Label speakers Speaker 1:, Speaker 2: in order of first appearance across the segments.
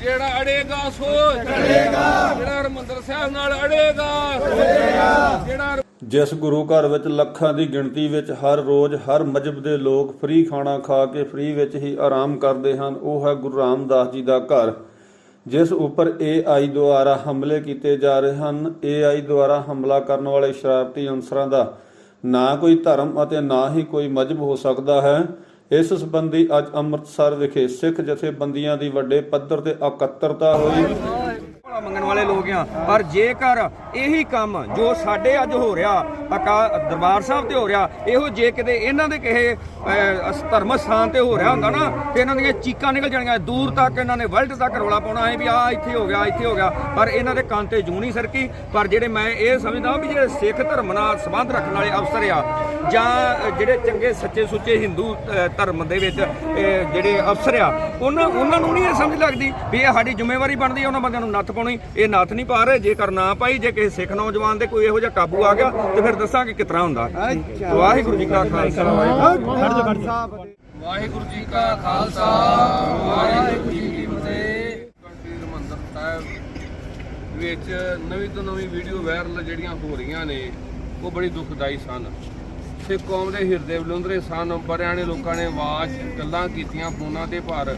Speaker 1: ਜਿਹੜਾ ਅੜੇਗਾ ਸੋ ਚੜੇਗਾ ਜਿਹੜਾ ਹਰਮੰਦਰ ਸਾਹਿਬ ਨਾਲ ਅੜੇਗਾ ਸੋਏਗਾ ਜਿਹੜਾ
Speaker 2: ਜਿਸ ਗੁਰੂ ਘਰ ਵਿੱਚ ਲੱਖਾਂ ਦੀ ਗਿਣਤੀ ਵਿੱਚ ਹਰ ਰੋਜ਼ ਹਰ ਮਜਬ ਦੇ ਲੋਕ ਫ੍ਰੀ ਖਾਣਾ ਖਾ ਕੇ ਫ੍ਰੀ ਵਿੱਚ ਹੀ ਆਰਾਮ ਕਰਦੇ ਹਨ, ਉਹ ਹੈ ਗੁਰੂ ਰਾਮਦਾਸ ਜੀ ਦਾ ਘਰ, ਜਿਸ ਉੱਪਰ AI ਦੁਆਰਾ ਹਮਲੇ ਕੀਤੇ ਜਾ ਰਹੇ ਹਨ। AI ਦੁਆਰਾ ਹਮਲਾ ਕਰਨ ਵਾਲੇ ਸ਼ਰਾਰਤੀ ਅਨਸਰਾਂ ਦਾ ਨਾ ਕੋਈ ਧਰਮ ਅਤੇ ਨਾ ਹੀ ਕੋਈ ਮਜਬ ਹੋ ਸਕਦਾ ਹੈ। ਇਸ ਸੰਬੰਧੀ ਅੱਜ ਅੰਮ੍ਰਿਤਸਰ ਵਿਖੇ ਸਿੱਖ ਜਥੇਬੰਦੀਆਂ ਦੀ ਵੱਡੇ ਪੱਧਰ ਤੇ ਇਕੱਤਰਤਾ ਹੋਈ।
Speaker 3: ਮੰਗਣ ਵਾਲੇ ਲੋਕ ਆ, ਪਰ ਜੇਕਰ ਇਹੀ ਕੰਮ ਜੋ ਸਾਡੇ ਅੱਜ ਹੋ ਰਿਹਾ ਅਕਾ ਦਰਬਾਰ ਸਾਹਿਬ ਤੇ ਹੋ ਰਿਹਾ। ਇਹੋ ਜੇ ਕਿਤੇ ਇਹਨਾਂ ਦੇ ਕਿਸੇ ਧਰਮ ਸਥਾਨ ਤੇ ਹੋ ਰਿਹਾ ਹੁੰਦਾ ਨਾ, ਤੇ ਇਹਨਾਂ ਦੀਆਂ ਚੀਕਾਂ ਨਿਕਲ ਜਾਣੀਆਂ ਦੂਰ ਤੱਕ ਇਹਨਾਂ ਨੇ ਵਰਲਡ ਤੱਕ ਰੌਲਾ ਪਾਉਣਾ ਹੈ ਵੀ ਆ ਇੱਥੇ ਹੋ ਗਿਆ, ਇੱਥੇ ਹੋ ਗਿਆ। ਪਰ ਇਹਨਾਂ ਦੇ ਕੰਨ ਤੇ ਜੂ ਨਹੀਂ ਸਰਕੀ। ਪਰ ਜਿਹੜੇ ਮੈਂ ਇਹ ਸਮਝਦਾ ਵੀ ਜਿਹੜੇ ਸਿੱਖ ਧਰਮ ਨਾਲ ਸੰਬੰਧ ਰੱਖਣ ਵਾਲੇ ਅਫਸਰ ਆ, ਜਾਂ ਜਿਹੜੇ ਚੰਗੇ, ਸੱਚੇ ਸੁੱਚੇ ਹਿੰਦੂ ਧਰਮ ਦੇ ਵਿੱਚ ਜਿਹੜੇ ਅਫਸਰ ਆ, ਉਹਨਾਂ ਉਹਨਾਂ ਨੂੰ ਨਹੀਂ ਇਹ ਸਮਝ ਲੱਗਦੀ ਵੀ ਇਹ ਸਾਡੀ ਜ਼ਿੰਮੇਵਾਰੀ ਬਣਦੀ ਹੈ ਉਹਨਾਂ ਬੰਦਿਆਂ ਨੂੰ ਨੱਥ ਪਾਉਣੀ। ਇਹ ਨੱਥ ਨਹੀਂ ਪਾ ਰਹੇ। ਜੇਕਰ ਨਾ ਪਾਈ, ਜੇ ਕਿਸੇ ਸਿੱਖ ਨੌਜਵਾਨ ਦੇ ਕੋਈ ਇਹੋ ਜਿਹਾ ਕਾਬੂ ਆ ਗਿਆ, ਤੇ ਫਿਰ ਦੱਸਾਂਗੇ ਕਿਤਨਾ ਹੁੰਦਾ। ਵਾਹਿਗੁਰੂ ਜੀ ਕਾ ਖਾਲਸਾ।
Speaker 1: ਵਾਹਿਗੁਰੂ ਜੀ ਕਾ ਖਾਲਸਾ ਵਾਹਿਗੁਰੂ ਜੀ ਕੀ ਫਤਿਹ। ਕੰਟੀ ਹਰਮੰਦਰ ਸਾਹਿਬ ਵਿੱਚ ਨਵੀਂ ਤੋਂ ਨਵੀਂ ਵੀਡੀਓ ਵਾਇਰਲ ਜਿਹੜੀਆਂ ਹੋ ਰਹੀਆਂ ਨੇ ਉਹ ਬੜੀ ਦੁਖਦਾਈ ਸਨ। ਸਿੱਖ ਕੌਮ ਦੇ ਹਿਰਦੇ ਬਲੁੰਦਰੇ ਸਨ ਬੜਿਆਂ ਨੇ ਲੋਕਾਂ ਨੇ ਆਵਾਜ਼ ਗੱਲਾਂ ਕੀਤੀਆਂ ਫੋਨਾਂ ਤੇ ਪਰ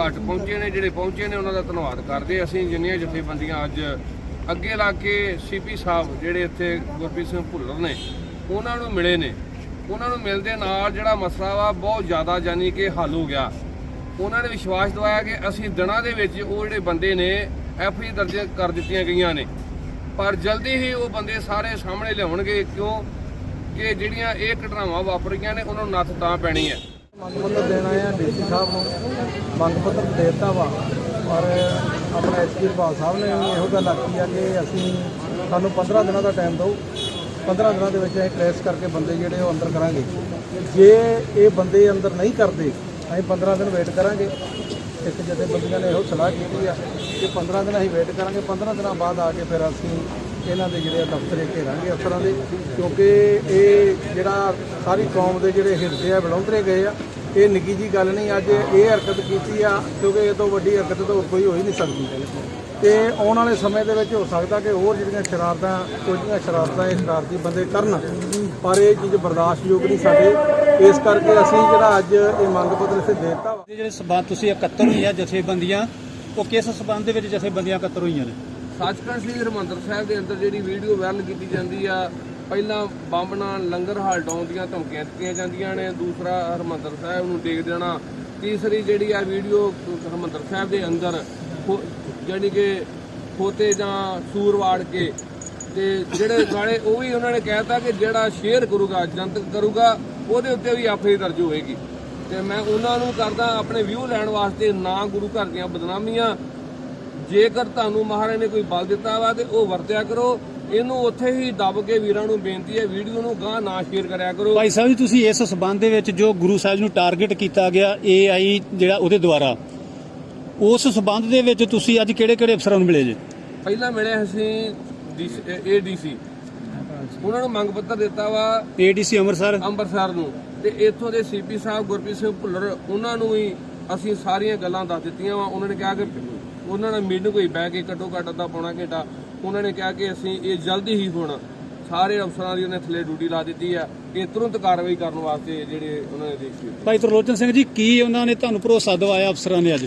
Speaker 1: ਘੱਟ ਪਹੁੰਚੇ ਨੇ ਜਿਹੜੇ ਪਹੁੰਚੇ ਨੇ ਉਹਨਾਂ ਦਾ ਧੰਨਵਾਦ ਕਰਦੇ। ਅਸੀਂ ਜਿੰਨੀਆਂ ਜਥੇਬੰਦੀਆਂ ਅੱਜ ਅੱਗੇ ਲਾ ਕੇ ਸੀਪੀ ਸਾਹਿਬ ਜਿਹੜੇ ਇੱਥੇ ਗੁਰਪ੍ਰੀਤ ਸਿੰਘ ਭੁੱਲਰ ਨੇ, ਉਹਨਾਂ ਨੂੰ ਮਿਲੇ ਨੇ। ਉਹਨਾਂ ਨੂੰ ਮਿਲਦੇ ਨਾਲ ਜਿਹੜਾ ਮਸਲਾ ਵਾ, ਬਹੁਤ ਜ਼ਿਆਦਾ ਜਾਨੀ ਕਿ ਹੱਲ ਹੋ ਗਿਆ। ਉਹਨਾਂ ਨੇ ਵਿਸ਼ਵਾਸ ਦਿਵਾਇਆ ਕਿ ਅਸੀਂ ਦਿਨਾਂ ਦੇ ਵਿੱਚ ਉਹ ਜਿਹੜੇ ਬੰਦੇ ਨੇ ਐਫ ਆਈ ਦਰਜ ਕਰ ਦਿੱਤੀਆਂ ਗਈਆਂ ਨੇ। ਪਰ ਜਲਦੀ ਹੀ ਉਹ ਬੰਦੇ ਸਾਰੇ ਸਾਹਮਣੇ ਲਿਆਉਣਗੇ ਕਿਉਂ? ਕਿ ਜਿਹੜੀਆਂ ਇਹ ਘਟਨਾਵਾਂ ਵਾਪਰੀਆਂ ਨੇ, ਉਹਨਾਂ ਨੂੰ ਨੱਥ ਤਾਂ ਪੈਣੀ ਹੈ।
Speaker 4: ਮੰਗ ਪੱਤਰ ਦੇਣ ਆਏ ਡੀਸੀ ਸਾਹਿਬ ਨੂੰ। ਮੰਗ ਪੱਤਰ ਦੇ ਵਾ ਔਰ ਆਪਣਾ ਐਸਪੀ ਰਪਾਲ ਸਾਹਿਬ ਨੇ ਵੀ ਇਹੋ ਗੱਲ ਆਖੀ ਆ ਕਿ ਅਸੀਂ ਸਾਨੂੰ 15 ਦਿਨਾਂ ਦਾ ਟਾਈਮ ਦਿਓ। 15 ਦਿਨਾਂ ਦੇ ਵਿੱਚ ਅਸੀਂ ਟ੍ਰੇਸ ਕਰਕੇ ਬੰਦੇ ਜਿਹੜੇ ਉਹ ਅੰਦਰ ਕਰਾਂਗੇ। ਜੇ ਇਹ ਬੰਦੇ ਅੰਦਰ ਨਹੀਂ ਕਰਦੇ, ਅਸੀਂ 15 ਦਿਨ ਵੇਟ ਕਰਾਂਗੇ। ਇੱਕ ਜਥੇ ਬੰਦੀਆਂ ਨੇ ਇਹੋ ਸਲਾਹ ਕੀਤੀ ਆ ਕਿ 15 ਦਿਨ ਅਸੀਂ ਵੇਟ ਕਰਾਂਗੇ 15 ਦਿਨਾਂ ਬਾਅਦ ਆ ਕੇ ਫਿਰ ਅਸੀਂ ਇਹਨਾਂ ਦੇ ਜਿਹੜੇ ਆ ਦਫ਼ਤਰੇ ਘੇਰਾਂਗੇ ਅਫਸਰਾਂ ਦੇ। ਕਿਉਂਕਿ ਇਹ ਜਿਹੜਾ ਸਾਰੀ ਕੌਮ ਦੇ ਜਿਹੜੇ ਹਿਰਦੇ ਆ, ਬਲੌਂਦਰੇ ਗਏ ਆ ਇਹ ਨਿੱਕੀ ਜੀ ਗੱਲ ਨਹੀਂ ਅੱਜ ਇਹ ਹਰਕਤ ਕੀਤੀ ਆ ਕਿਉਂਕਿ ਇਹ ਤੋਂ ਵੱਡੀ ਹਰਕਤ ਤਾਂ ਹੋਰ ਕੋਈ ਹੋ ਹੀ ਨਹੀਂ ਸਕਦੀ। ਤੇ ਆਉਣ ਵਾਲੇ ਸਮੇਂ ਦੇ ਵਿੱਚ ਹੋ ਸਕਦਾ ਕਿ ਹੋਰ ਜਿਹੜੀਆਂ ਸ਼ਰਾਰਤਾਂ ਕੁਝ ਜਿਹੜੀਆਂ ਸ਼ਰਾਰਤਾਂ ਇਹ ਸ਼ਰਾਰਤੀ ਬੰਦੇ ਕਰਨ ਪਰ ਇਹ ਚੀਜ਼ ਬਰਦਾਸ਼ਤਯੋਗ ਨਹੀਂ ਸਾਡੇ। ਇਸ ਕਰਕੇ ਅਸੀਂ ਜਿਹੜਾ ਅੱਜ ਇਹ ਮੰਗ ਪੱਤਰ ਦੇ ਦਿੱਤਾ
Speaker 5: ਜਿਹੜੇ ਸਬੰਧ ਤੁਸੀਂ ਇਕੱਤਰ ਹੋਈਆਂ ਜਥੇਬੰਦੀਆਂ ਉਹ ਕਿਸ ਸਬੰਧ ਦੇ ਵਿੱਚ ਜਥੇਬੰਦੀਆਂ ਇਕੱਤਰ ਹੋਈਆਂ ਨੇ?
Speaker 1: ਸੱਚਖੰਡ ਸ੍ਰੀ ਹਰਿਮੰਦਰ ਸਾਹਿਬ ਦੇ ਅੰਦਰ ਜਿਹੜੀ ਵੀਡੀਓ ਵਾਇਰਲ ਕੀਤੀ ਜਾਂਦੀ ਆ ਪਹਿਲਾਂ ਬੰਬ ਨਾਲ ਲੰਗਰ ਹਾਲ ਦੀਆਂ ਧਮਕੀਆਂ ਦਿੱਤੀਆਂ ਜਾਂਦੀਆਂ ਨੇ। ਦੂਸਰਾ ਹਰਿਮੰਦਰ ਸਾਹਿਬ ਨੂੰ ਦੇਖ ਦੇਣਾ। ਤੀਸਰੀ ਜਿਹੜੀ ਆ ਵੀਡੀਓ ਹਰਿਮੰਦਰ ਸਾਹਿਬ ਦੇ ਅੰਦਰ ਖੋ- ਜਾਣੀ ਕਿ ਖੋਤੇ ਜਾਂ ਸੂਰ ਵਾੜ ਕੇ ਤੇ ਜਿਹੜੇ ਗਾਣੇ ਉਹ ਵੀ ਉਹਨਾਂ ਨੇ ਕਹਿਤਾ ਕਿ ਜਿਹੜਾ ਸ਼ੇਅਰ ਕਰੂਗਾ ਜਨਤਕ ਕਰੂਗਾ, ਉਹਦੇ ਉੱਤੇ ਵੀ ਆਫੇ ਦਰਜ ਹੋਏਗੀ। ਤੇ ਮੈਂ ਉਹਨਾਂ ਨੂੰ ਕਰਦਾ ਆਪਣੇ ਵਿਊ ਲੈਣ ਵਾਸਤੇ ਨਾ ਗੁਰੂ ਘਰ ਦੀਆਂ ਬਦਨਾਮੀਆਂ। ਜੇਕਰ ਤੁਹਾਨੂੰ ਮਹਾਰਾਜ ਨੇ ਕੋਈ ਬਲ ਦਿੱਤਾ ਵਾ ਤੇ ਉਹ ਵਰਤਿਆ ਕਰੋ। ਇਹਨੂੰ ਉੱਥੇ ਹੀ ਦੱਬ ਕੇ ਵੀਰਾਂ ਨੂੰ ਬੇਨਤੀ ਹੈ ਵੀਡੀਓ ਨੂੰ ਗਾਂ ਨਾ ਸ਼ੇਅਰ ਕਰਿਆ ਕਰੋ।
Speaker 5: ਭਾਈ ਸਾਹਿਬ ਜੀ ਤੁਸੀਂ ਇਸ ਸਬੰਧ ਦੇ ਵਿੱਚ ਜੋ ਗੁਰੂ ਸਾਹਿਬ ਨੂੰ ਟਾਰਗੇਟ ਕੀਤਾ ਗਿਆ ਏਆਈ ਜਿਹੜਾ ਉਹਦੇ ਦੁਆਰਾ ਉਸ ਸਬੰਧ ਦੇ ਵਿੱਚ ਤੁਸੀਂ ਅੱਜ ਕਿਹੜੇ ਕਿਹੜੇ ਅਫਸਰਾਂ ਨੂੰ ਮਿਲੇ ਜੇ?
Speaker 1: ਪਹਿਲਾਂ ਮਿਲੇ ਅਸੀਂ ਏਡੀਸੀ ਉਹਨਾਂ ਨੂੰ ਮੰਗ ਪੱਤਰ ਦਿੱਤਾ ਵਾ
Speaker 5: ਏਡੀਸੀ ਅੰਮ੍ਰਿਤਸਰ।
Speaker 1: ਅੰਮ੍ਰਿਤਸਰ ਨੂੰ। ਤੇ ਇੱਥੋਂ ਦੇ ਸੀਪੀ ਸਾਹਿਬ ਗੁਰਪ੍ਰੀਤ ਸਿੰਘ ਭੁੱਲਰ ਉਹਨਾਂ ਨੂੰ ਵੀ ਅਸੀਂ ਸਾਰੀਆਂ ਗੱਲਾਂ ਦੱਸ ਦਿੱਤੀਆਂ ਵਾ। ਉਹਨਾਂ ਨੇ ਕਿਹਾ ਕਿ ਉਹਨਾਂ ਨਾਲ ਮੀਟਿੰਗ ਹੋਈ ਬਹਿ ਕੇ ਘੱਟੋ ਘੱਟ ਅੱਧਾ ਪੌਣਾ ਘੰਟਾ ਉਹਨਾਂ ਨੇ ਕਿਹਾ ਕਿ ਅਸੀਂ ਇਹ ਜਲਦੀ ਹੀ ਹੋਣਾ ਸਾਰੇ ਅਫਸਰਾਂ ਦੀ ਉਹਨੇ ਥੱਲੇ ਡਿਊਟੀ ਲਾ ਦਿੱਤੀ ਆ ਕਿ ਤੁਰੰਤ ਕਾਰਵਾਈ ਕਰਨ ਵਾਸਤੇ ਜਿਹੜੇ ਉਹਨਾਂ ਨੇ ਦੇਸ਼ ਦਿੱਤੇ
Speaker 5: ਭਾਈ ਤਰਲੋਚਨ ਸਿੰਘ ਜੀ ਕੀ ਉਹਨਾਂ ਨੇ ਤੁਹਾਨੂੰ ਭਰੋਸਾ ਦਿਵਾਇਆ ਅਫਸਰਾਂ ਨੇ ਅੱਜ?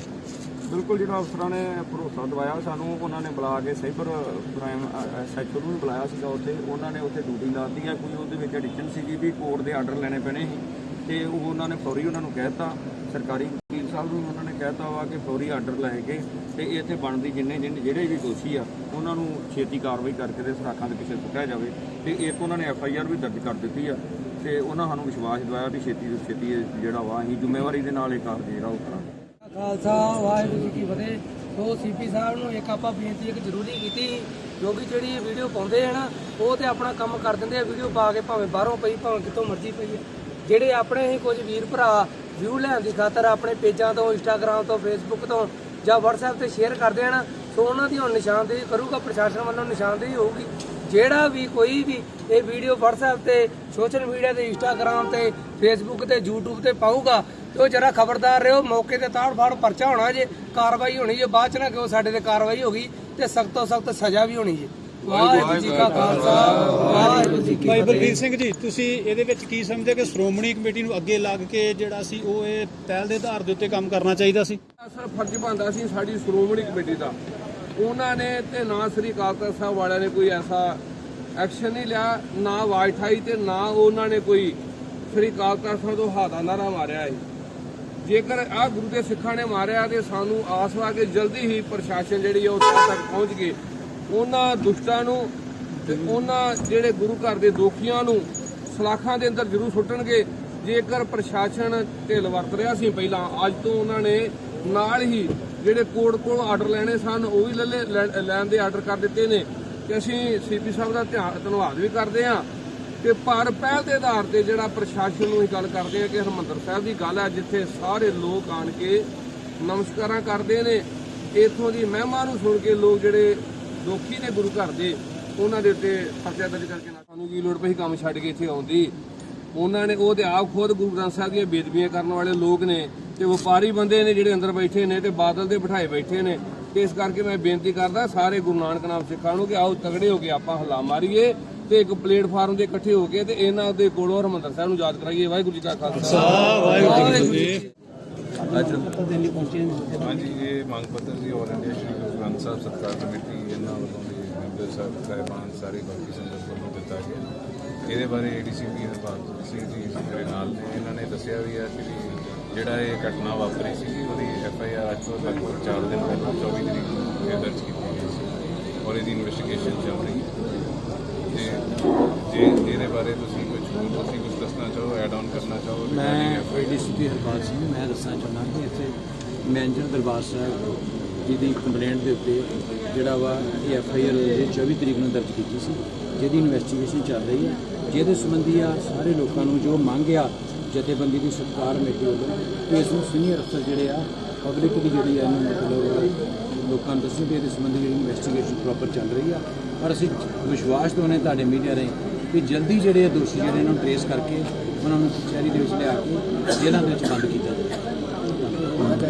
Speaker 6: ਬਿਲਕੁਲ ਜਿਹੜਾ ਅਫਸਰਾਂ ਨੇ ਭਰੋਸਾ ਦਵਾਇਆ ਸਾਨੂੰ ਉਹਨਾਂ ਨੇ ਬੁਲਾ ਕੇ ਸਾਈਬਰ ਕ੍ਰਾਈਮ ਸੈਕਟਰ ਨੂੰ ਵੀ ਬੁਲਾਇਆ ਸੀਗਾ ਉੱਥੇ। ਉਹਨਾਂ ਨੇ ਉੱਥੇ ਡਿਊਟੀ ਲਾਤੀ ਆ ਕੋਈ ਉਹਦੇ ਵਿੱਚ ਐਡੀਸ਼ਨ ਸੀਗੀ ਵੀ ਕੋਰਟ ਦੇ ਆਰਡਰ ਲੈਣੇ ਪੈਣੇ ਸੀ। ਤੇ ਉਹ ਉਹਨਾਂ ਨੇ ਫੌਰੀ ਉਹਨਾਂ ਨੂੰ ਕਹਿਤਾ ਸਰਕਾਰੀ ਵਕੀਲ ਸਾਹਿਬ ਨੂੰ ਉਹਨਾਂ ਨੇ ਕਹਿਤਾ ਵਾ ਕਿ ਫੌਰੀ ਆਰਡਰ ਲੈ ਕੇ ਤੇ ਇੱਥੇ ਬਣਦੀ ਜਿੰਨੇ ਜਿੰਨੇ ਜਿਹੜੇ ਵੀ ਦੋਸ਼ੀ ਆ, ਉਹਨਾਂ ਨੂੰ ਛੇਤੀ ਕਾਰਵਾਈ ਕਰਕੇ ਤੇ ਸਰਾਖਾਂ ਦੇ ਪਿੱਛੇ ਸੁੱਟਿਆ ਜਾਵੇ ਤੇ ਇੱਕ ਉਹਨਾਂ ਨੇ ਐਫ ਆਈ ਆਰ ਵੀ ਦਰਜ ਕਰ ਦਿੱਤੀ ਆ ਤੇ ਉਹਨਾਂ ਸਾਨੂੰ ਵਿਸ਼ਵਾਸ ਦਿਵਾਇਆ ਵੀ ਛੇਤੀ ਤੋਂ ਛੇਤੀ ਜਿਹੜਾ ਵਾ ਅਸੀਂ ਜ਼ਿੰਮੇਵਾਰੀ ਦੇ ਨਾਲ ਇਹ ਕਾਰਜ ਜਿਹੜਾ ਉਹ ਕਰਾਂਗੇ
Speaker 7: ਖਾਲਸਾ, ਵਾਹਿਗੁਰੂ ਜੀ ਕੀ ਫਤਿਹ ਸੋ ਸੀਪੀ ਸਾਹਿਬ ਨੂੰ ਇੱਕ ਆਪਾਂ ਬੇਨਤੀ ਇੱਕ ਜ਼ਰੂਰੀ ਕੀਤੀ ਕਿਉਂਕਿ ਜਿਹੜੀ ਵੀਡੀਓ ਪਾਉਂਦੇ ਆ ਨਾ, ਉਹ ਤੇ ਆਪਣਾ ਕੰਮ ਕਰ ਦਿੰਦੇ ਆ, ਵੀਡੀਓ ਪਾ ਕੇ ਭਾਵੇਂ ਬਾਹਰੋਂ ਪਈ, ਭਾਵੇਂ ਕਿਤੋਂ ਮਰਜ਼ੀ ਪਈ ਹੈ। ਜਿਹੜੇ ਆਪਣੇ ਹੀ ਕੁਝ ਵੀਰ ਭਰਾ ਵਿਊ ਲੈਣ ਦੀ ਖਾਤਰ ਆਪਣੇ ਪੇਜਾਂ ਤੋਂ ਇੰਸਟਾਗ੍ਰam ਤੋਂ ਫੇਸਬੁੱਕ ਤੋਂ ਜਾਂ WhatsApp ਤੇ ਸ਼ੇਅਰ ਕਰਦੇ ਹਨ ਸੋ ਉਹਨਾਂ ਦੀ ਹੁਣ ਨਿਸ਼ਾਨਦੇਹੀ ਕਰੂਗਾ, ਪ੍ਰਸ਼ਾਸਨ ਵੱਲੋਂ ਨਿਸ਼ਾਨਦੇਹੀ ਹੋਊਗੀ। ਜਿਹੜਾ ਵੀ ਕੋਈ ਵੀ ਇਹ ਵੀਡੀਓ WhatsApp ਤੇ ਸੋਸ਼ਲ ਮੀਡੀਆ ਤੇ, Instagram ਤੇ ਫੇਸਬੁੱਕ ਤੇ, YouTube ਤੇ ਪਾਊਗਾ, ਤੇ ਉਹ ਜਰਾ ਖਬਰਦਾਰ ਰਹੋ। ਮੌਕੇ ਤੇ ਤਾੜ ਫਾੜ ਪਰਚਾ ਹੋਣਾ ਜੇ, ਕਾਰਵਾਈ ਹੋਣੀ ਜੇ, ਬਾਅਦ ਚ ਨਾ ਕਿਉਂ ਸਾਡੇ ਤੇ ਕਾਰਵਾਈ ਹੋ ਗਈ, ਤੇ ਸਖਤ ਤੋਂ ਸਖਤ ਸਜ਼ਾ ਵੀ ਹੋਣੀ ਜੇ। ਵਾਹਿਗੁਰੂ ਜੀ ਕਾ ਖਾਲਸਾ ਵਾਹਿਗੁਰੂ ਜੀ ਕੀ
Speaker 5: ਭਾਈ
Speaker 7: ਫਤਿਹ।
Speaker 5: ਬਲਬੀਰ ਸਿੰਘ ਜੀ ਤੁਸੀਂ ਇਹਦੇ ਵਿੱਚ ਕੀ ਸਮਝਦੇ ਕਿ ਸ਼੍ਰੋਮਣੀ ਕਮੇਟੀ ਨੂੰ ਅੱਗੇ ਲੱਗ ਕੇ ਜਿਹੜਾ ਸੀ ਉਹ ਇਹ ਪਹਿਲ ਦੇ ਆਧਾਰ ਦੇ ਉੱਤੇ ਕੰਮ ਕਰਨਾ ਚਾਹੀਦਾ ਸੀ?
Speaker 1: ਸਰ ਫਰਜ਼ ਬਣਦਾ ਸੀ ਸਾਡੀ ਸ਼੍ਰੋਮਣੀ ਕਮੇਟੀ ਦਾ। ਉਹਨਾਂ ਨੇ ਤੇ ਨਾ ਸ੍ਰੀ ਅਕਾਲ ਤਖਤ ਸਾਹਿਬ ਵਾਲਿਆਂ ਨੇ ਕੋਈ ਐਸਾ ਐਕਸ਼ਨ ਨਹੀਂ ਲਿਆ ਨਾ ਆਵਾਜ਼ ਠਾਈ ਤੇ ਨਾ ਉਹਨਾਂ ਨੇ ਕੋਈ ਸ੍ਰੀ ਅਕਾਲ ਤਖਤ ਸਾਹਿਬ ਤੋਂ ਹਾਦਾ ਨਾਰਾ ਮਾਰਿਆ ਹੈ ਜੇਕਰ ਆ ਗੁਰੂ ਦੇ ਸਿੱਖਾਂ ਨੇ ਮਾਰਿਆ ਤੇ ਸਾਨੂੰ ਆਸ ਵਾ ਕਿ ਜਲਦੀ ਹੀ ਪ੍ਰਸ਼ਾਸਨ ਜਿਹੜੀ ਹੈ ਉਹ ਤੱਕ ਪਹੁੰਚ ਕੇ ਉਹਨਾਂ ਦੁਸ਼ਟਾਂ ਨੂੰ ਤੇ ਉਹਨਾਂ ਜਿਹੜੇ ਗੁਰੂ ਘਰ ਦੇ ਦੋਖੀਆਂ ਨੂੰ ਸਲਾਖਾਂ ਦੇ ਅੰਦਰ ਜ਼ਰੂਰ ਸੁੱਟਣਗੇ। ਜੇਕਰ ਪ੍ਰਸ਼ਾਸਨ ਢਿੱਲ ਵਰਤ ਰਿਹਾ ਸੀ, ਪਹਿਲਾਂ ਅੱਜ ਤੋਂ ਉਹਨਾਂ ਨੇ ਨਾਲ ਹੀ ਜਿਹੜੇ ਕੋਰਟ ਕੋਲ ਆਰਡਰ ਲੈਣੇ ਸਨ, ਉਹ ਵੀ ਲੈ ਲੈ- ਲੈਣ ਦੇ ਆਰਡਰ ਕਰ ਦਿੱਤੇ ਨੇ। ਤੇ ਅਸੀਂ ਸੀਪੀ ਸਾਹਿਬ ਦਾ ਧਿਆਨ ਧੰਨਵਾਦ ਵੀ ਕਰਦੇ ਹਾਂ। ਕਿ ਪਰ ਪਹਿਲ ਦੇ ਆਧਾਰ ਤੇ ਜਿਹੜਾ ਪ੍ਰਸ਼ਾਸਨ ਨੂੰ ਹੀ ਗੱਲ ਕਰਦੇ ਆ ਕਿ ਹਰਮੰਦਰ ਸਾਹਿਬ ਦੀ ਗੱਲ ਹੈ, ਜਿੱਥੇ ਸਾਰੇ ਲੋਕ ਆਣ ਕੇ ਨਮਸਕਾਰਾਂ ਕਰਦੇ ਨੇ, ਇਥੋਂ ਦੀ ਮਹਿਮਾ ਨੂੰ ਸੁਣ ਕੇ ਲੋਕ ਜਿਹੜੇ ਦੋਖੀ ਨੇ ਗੁਰੂ ਘਰ ਦੇ ਉਹਨਾਂ ਦੇ ਉੱਤੇ ਪਰਚਾ ਦਰਜ ਕਰਕੇ ਨਾ ਸਾਨੂੰ ਕੀ ਲੋੜ ਪਈ ਕੰਮ ਛੱਡ ਕੇ ਇੱਥੇ ਆਉਂਦੀ ਉਹਨਾਂ ਨੇ ਉਹ ਤੇ ਆਪ ਖੁਦ ਗੁਰੂ ਗ੍ਰੰਥ ਸਾਹਿਬ ਦੀਆਂ ਬੇਦਬੀਆਂ ਕਰਨ ਵਾਲੇ ਲੋਕ ਨੇ ਤੇ ਵਪਾਰੀ ਬੰਦੇ ਨੇ ਜਿਹੜੇ ਅੰਦਰ ਬੈਠੇ ਨੇ ਤੇ ਬਾਦਲ ਦੇ ਬਿਠਾਏ ਬੈਠੇ ਨੇ। ਤੇ ਇਸ ਕਰਕੇ ਮੈਂ ਬੇਨਤੀ ਕਰਦਾ ਸਾਰੇ ਗੁਰੂ ਨਾਨਕ ਨਾਮ ਸਿੱਖਾਂ ਨੂੰ ਕਿ ਆਓ ਤਗੜੇ ਹੋ ਕੇ ਆਪਾਂ ਹੱਲਾ ਮਾਰੀਏ ਤੇ ਇੱਕ ਪਲੇਟਫਾਰਮ ਦੇ ਇਕੱਠੇ ਹੋ ਕੇ ਤੇ ਇਹਨਾਂ ਦੇ ਕੋਲੋਂ ਹਰਮੰਦਰ ਸਾਹਿਬ ਨੂੰ ਯਾਦ ਕਰਾਈਏ। ਵਾਹਿਗੁਰੂ ਜੀ ਕਾ ਖਾਲਸਾ।
Speaker 5: ਵਾਹਿਗੁਰੂ ਜੀ ਕੀ ਫਤਿਹ।
Speaker 8: ਹਾਂਜੀ ਇਹ ਮੰਗ ਪੱਤਰ ਸੀ ਆਲ ਇੰਡੀਆ ਸ਼੍ਰੀ ਗੁਰੂ ਗ੍ਰੰਥ ਸਾਹਿਬ ਸਰਕਾਰ ਕਮੇਟੀ ਇਹਨਾਂ ਵੱਲੋਂ ਦੇ ਮੈਂਬਰ ਸਾਹਿਬ ਸਾਹਿਬਾਨ ਸਾਰੇ ਬਾਕੀ ਸੰਗਤ ਵੱਲੋਂ ਦਿੱਤਾ ਗਿਆ ਇਹਦੇ ਬਾਰੇ ਏਡੀਸੀਪੀ ਹਰਪਾਲ ਸਿੰਘ ਜੀ ਮੇਰੇ ਨਾਲ ਨੇ ਇਹਨਾਂ ਨੇ ਦੱਸਿਆ ਵੀ ਆ ਕਿ ਜਿਹੜਾ ਇਹ ਘਟਨਾ ਵਾਪਰੀ ਸੀ ਉਹਦੀ ਐਫ ਆਈ ਆਰ ਅੱਜ ਤੋਂ ਲਗਭਗ 4 ਦਿਨ ਪਹਿਲਾਂ 24 ਤਰੀਕ ਨੂੰ ਇਹ ਦਰਜ ਕੀਤੀ ਗਈ ਸੀ ਔਰ ਇਹਦੀ ਇਨਵੈਸਟੀਗੇਸ਼ਨ ਚੱਲ ਰਹੀ ਹੈ ਜੇ ਇਹਦੇ ਬਾਰੇ ਤੁਸੀਂ ਕੁਝ ਹੋਰ ਤੁਸੀਂ ਕੁਝ ਦੱਸਣਾ ਚਾਹੋ ਐਡ ਆਨ ਕਰਨਾ ਚਾਹੋ
Speaker 9: ਮੈਂ
Speaker 8: regarding FIR?
Speaker 9: DCP Harpal Singh ਮੈਂ ਦੱਸਣਾ ਚਾਹੁੰਦਾ ਕਿ ਇੱਥੇ ਮੈਨੇਜਰ ਦਰਬਾਰ ਸਾਹਿਬ ਜਿਹਦੀ ਕੰਪਲੇਂਟ ਦੇ ਉੱਤੇ ਜਿਹੜਾ ਵਾ ਇਹ ਐਫ ਆਈ ਆਰ 24 ਤਰੀਕ ਨੂੰ ਦਰਜ ਕੀਤੀ ਸੀ, ਜਿਹਦੀ ਇਨਵੈਸਟੀਗੇਸ਼ਨ ਚੱਲ ਰਹੀ ਹੈ, ਜਿਹਦੇ ਸੰਬੰਧੀ ਆ ਸਾਰੇ ਲੋਕਾਂ ਨੂੰ ਜੋ ਮੰਗ ਆ ਜਥੇਬੰਦੀ ਦੀ ਸਰਕਾਰ ਕਮੇਟੀ ਵੱਲੋਂ ਕਿ ਇਸ ਨੂੰ ਸੀਨੀਅਰ ਅਫਸਰ ਜਿਹੜੇ ਆ ਪਬਲਿਕ ਦੀ ਜਿਹੜੀ ਆ ਇਹਨੂੰ ਮਤਲਬ ਲੋਕਾਂ ਨੂੰ ਦੱਸੋ ਕਿ ਇਹਦੇ ਸੰਬੰਧੀ ਜਿਹੜੀ ਇਨਵੈਸਟੀਗੇਸ਼ਨ ਪ੍ਰੋਪਰ ਚੱਲ ਰਹੀ ਆ। ਪਰ ਅਸੀਂ ਵਿਸ਼ਵਾਸ ਦਵਾਉਂਦੇ ਤੁਹਾਡੇ ਮੀਡੀਆ ਰਾਹੀਂ ਕਿ ਜਲਦੀ ਜਿਹੜੇ ਆ ਦੋਸ਼ੀ ਜਿਹੜੇ ਇਹਨਾਂ ਨੂੰ ਟ੍ਰੇਸ ਕਰਕੇ ਉਹਨਾਂ ਨੂੰ ਕਚਹਿਰੀ ਦੇ ਵਿੱਚ ਲਿਆ ਕੇ ਜੇਲ੍ਹਾਂ ਦੇ ਵਿੱਚ ਬੰਦ ਕੀਤਾ ਜਾਵੇ।